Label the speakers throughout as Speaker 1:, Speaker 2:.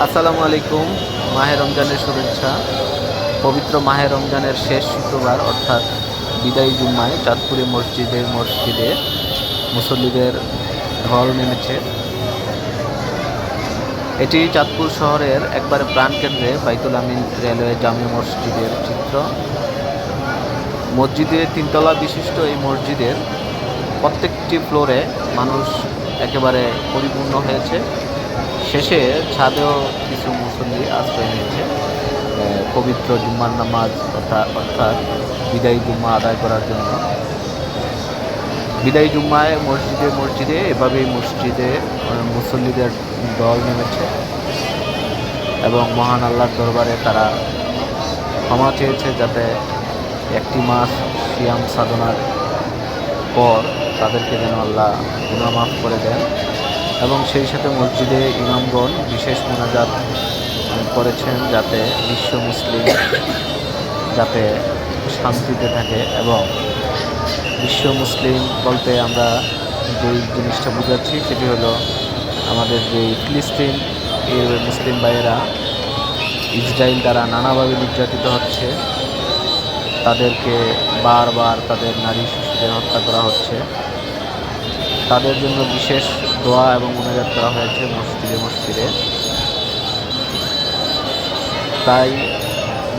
Speaker 1: আসসালামু আলাইকুম। মাহে রমজানের শুভেচ্ছা। পবিত্র মাহে রমজানের শেষ শুক্রবার, অর্থাৎ বিদায়ী জুম্মায় চাঁদপুরে মসজিদের মসজিদে মুসল্লিদের ঢল নেমেছে। এটি চাঁদপুর শহরের একবারে প্রাণকেন্দ্রে বাইতুল আমিন রেলওয়ে জামে মসজিদের চিত্র। মসজিদে তিনতলা বিশিষ্ট এই মসজিদের প্রত্যেকটি ফ্লোরে মানুষ একেবারে পরিপূর্ণ হয়েছে। শেষে ছাদেও কিছু মুসল্লি আশ্রয় নিয়েছে পবিত্র জুম্মার নামাজ অর্থাৎ অর্থাৎ বিদায়ী জুম্মা আদায় করার জন্য। বিদায়ী জুম্মায় মসজিদে মসজিদে এভাবেই মসজিদে মুসল্লিদের দল নেমেছে এবং মহান আল্লাহর দরবারে তারা ক্ষমা চেয়েছে যাতে একটি মাস সিয়াম সাধনার পর তাদেরকে যেন আল্লাহ গুনাহ মাফ করে দেন। এবং সেই সাথে মসজিদে ইমামগণ বিশেষ মোনাজাত করেছেন যাতে বিশ্ব মুসলিম যাতে শান্তিতে থাকে এবং বিশ্ব মুসলিম বলতে আমরা যেই জিনিসটা বুঝাচ্ছি সেটি হলো আমাদের যে ফিলিস্তিন মুসলিম ভাইয়েরা ইসরায়েল দ্বারা নানাভাবে নির্যাতিত হচ্ছে। তাদেরকে বারবার তাদের নারী শিশুদের হত্যা করা হচ্ছে। তাদের জন্য বিশেষ দোয়া এবং মোনাজাত করা হয়েছে মসজিদে মসজিদে। তাই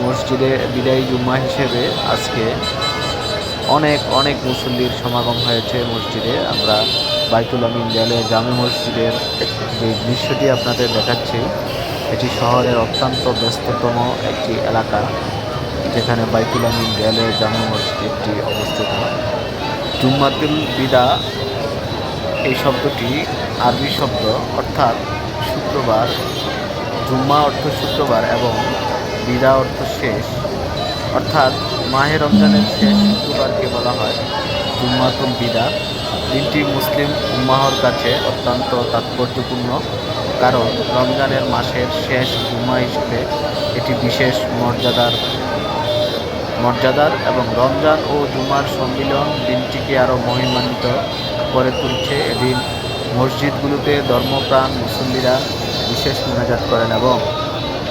Speaker 1: মসজিদে বিদায়ী জুম্মা হিসেবে আজকে অনেক অনেক মুসল্লির সমাগম হয়েছে মসজিদে। আমরা বাইতুল আমিন গেলে জামে মসজিদের যে দৃশ্যটি আপনাদের দেখাচ্ছি, এটি শহরের অত্যন্ত ব্যস্ততম একটি এলাকা, যেখানে বাইতুল আমিন গেলে জামে মসজিদটি অবস্থিত। জুম্মাতুল বিদা এই শব্দটি আরবি শব্দ অর্থাৎ শুক্রবার, জুম্মা অর্থ শুক্রবার এবং বিদা অর্থ শেষ। অর্থাৎ মাহে রমজানের শেষ শুক্রবারকে বলা হয় জুম্মাতুল বিদা। দিনটি মুসলিম উম্মাহর কাছে অত্যন্ত তাৎপর্যপূর্ণ কারণ রমজানের মাসের শেষ জুম্মা হিসেবে এটি বিশেষ মর্যাদার মর্যাদার এবং রমজান ও জুমার সম্মিলন দিনটিকে আরও মহিমান্বিত করে তুলছে এদিন মসজিদগুলোতে ধর্মপ্রাণ মুসল্লিরা বিশেষ মোনাজাত করেন এবং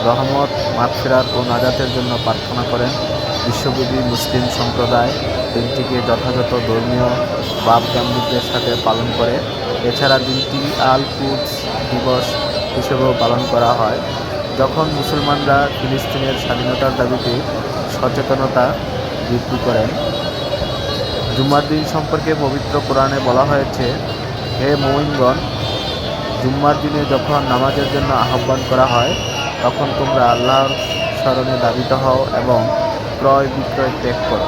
Speaker 1: রহমত, মাগফিরাত ও নাজাতের জন্য প্রার্থনা করেন। বিশ্বব্যাপী মুসলিম সম্প্রদায় দিনটিকে যথাযথ ধর্মীয় বাপ গাম্ভীর্যের সাথে পালন করে। এছাড়া দিনটি আল কুদস দিবস হিসেবেও পালন করা হয়। যখন মুসলমানরা ফিলিস্তিনের স্বাধীনতার দাবিতে সচেতনতা বৃদ্ধি করেন জুম্মার দিন সম্পর্কে পবিত্র কোরআনে বলা হয়েছে, হে মোমিনগণ, জুম্মার দিনে যখন নামাজের জন্য আহ্বান করা হয়, তখন তোমরা আল্লাহর স্মরণে দাবিত হও এবং ক্রয় বিক্রয় ত্যাগ করো।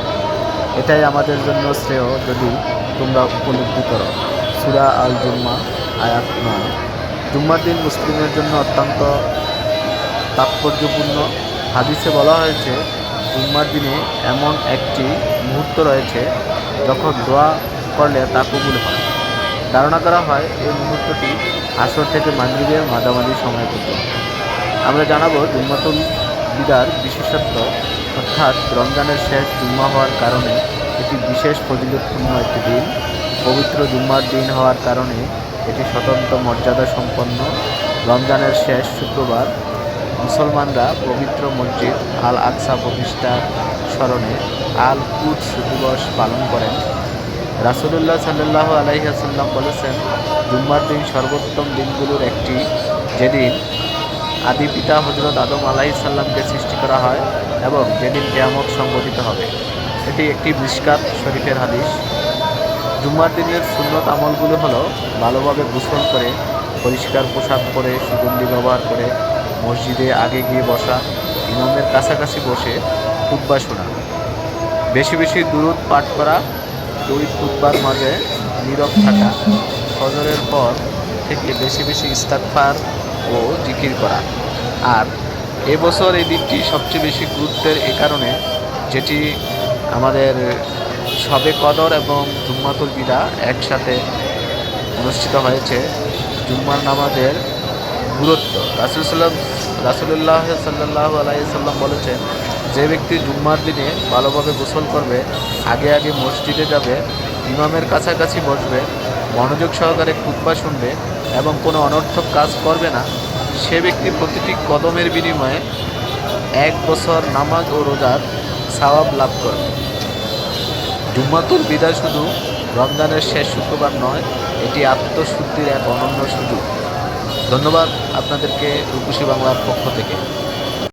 Speaker 1: এটাই আমাদের জন্য শ্রেয় যদি তোমরা উপলব্ধি করো। সুরা আল জুম্মা আয়াত নয়। জুম্মার দিন মুসলিমের জন্য অত্যন্ত তাৎপর্যপূর্ণ। হাদিসে বলা হয়েছে, জুম্মার দিনে এমন একটি মুহূর্ত রয়েছে যখন দোয়া করলে তা কবুল হয়। ধারণা করা হয়, এই মুহূর্তটি আসর থেকে মাগরিবের মাঝামাঝি সময় পর্যন্ত। আমরা জানাব, জুম্মাতুল বিদার বিশেষত্ব অর্থাৎ রমজানের শেষ জুম্মা হওয়ার কারণে এটি বিশেষ ফজিলতপূর্ণ একটি দিন। পবিত্র জুম্মার দিন হওয়ার কারণে এটি স্বতন্ত্র মর্যাদা সম্পন্ন। রমজানের শেষ শুক্রবার মুসলমানরা পবিত্র মসজিদ আল আকসা প্রতিষ্ঠার স্মরণে আল কুদস দিবস পালন করেন। রাসুলুল্লাহ সাল্লাহ আলাইহাসাল্লাম বলেছেন, জুম্মার দিন সর্বোত্তম দিনগুলোর একটি, যেদিন আদি পিতা হজরত আদম আলাইসাল্লামকে সৃষ্টি করা হয় এবং যেদিন কেয়ামত সংগঠিত হবে। এটি একটি মিসকাত শরীফের হাদিস। জুম্মার দিনের সুন্নত আমলগুলো হলো ভালোভাবে গোসল করে, পরিষ্কার পোশাক পরে, সুগন্ধি ব্যবহার করে, মসজিদে আগে গিয়ে বসা ইমামের কাছাকাছি বসে খুতবা শোনা। বেশি বেশি দূরত পাঠ করা, দুই খুতবার মাঝে নীরব থাকা, ফজরের পর থেকে বেশি বেশি ইস্তাকফার ও জিকির করা। আর এবছর এই দিনটি সবচেয়ে বেশি গুরুত্বের এ কারণে, যেটি আমাদের সবে কদর এবং জুম্মাতুল বিদা একসাথে অনুষ্ঠিত হয়েছে। জুম্মার নামাজের গুরুত্ব। রাসুল সাল্লাম রাসুলুল্লাহ সাল্লাহ আলাইসাল্লাম বলেছেন, যে ব্যক্তি জুম্মার দিনে ভালোভাবে গোসল করবে, আগে আগে মসজিদে যাবে, ইমামের কাছাকাছি বসবে, মনোযোগ সহকারে খুতবা শুনবে এবং কোনো অনর্থক কাজ করবে না, সে ব্যক্তি প্রতিটি কদমের বিনিময়ে এক বছর নামাজ ও রোজার সওয়াব লাভ করবে জুম্মাতুল বিদায় শুধু রমজানের শেষ শুক্রবার নয়, এটি আত্মশুদ্ধির এক অনন্য সুযোগ। ধন্যবাদ আপনাদেরকে রূপসী বাংলার পক্ষ থেকে।